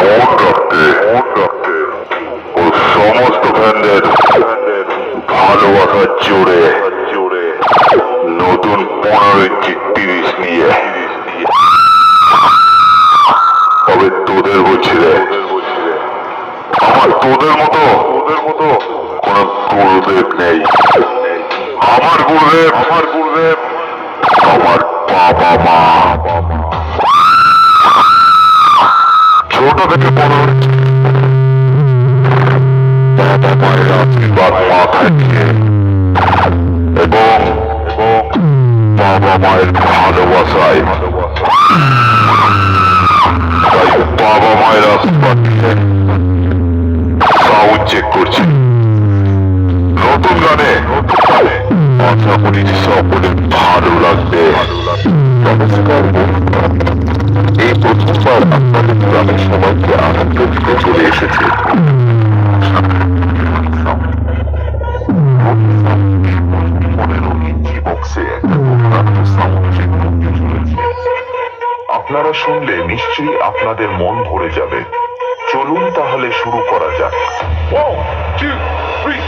মন রাখতে ও সমস্ত ভালোবাসার জোরে জোরে নতুন পনেরো ইঞ্চি তিরিশ নিয়ে তবে তোদের বলছি রে আমার তোদের মতো তোদের মতো কোন গুরুদেব নেই আমার গুরুদেব আমার গুরুদেব, আমার বাবা মা। এবং বাবা মায়ের ভালোবাসায় বাবা মায়ের আশীর্বাদ সাউন্ড চেক করছি। নতুন গানে আশা করি সকলে ভালো লাগবে। নমস্কার এই প্রথমবার আপনাদের গ্রামের সবাইকে আনন্দ চলে এসেছে। আপনারা শুনলে নিশ্চয়ই আপনাদের মন ভরে যাবে। চলুন তাহলে শুরু করা যাক। Two, three.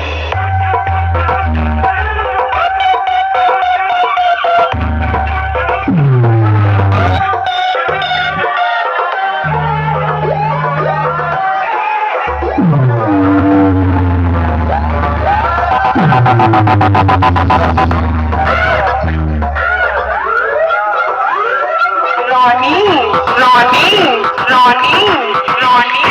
রনি রনি রনি রনি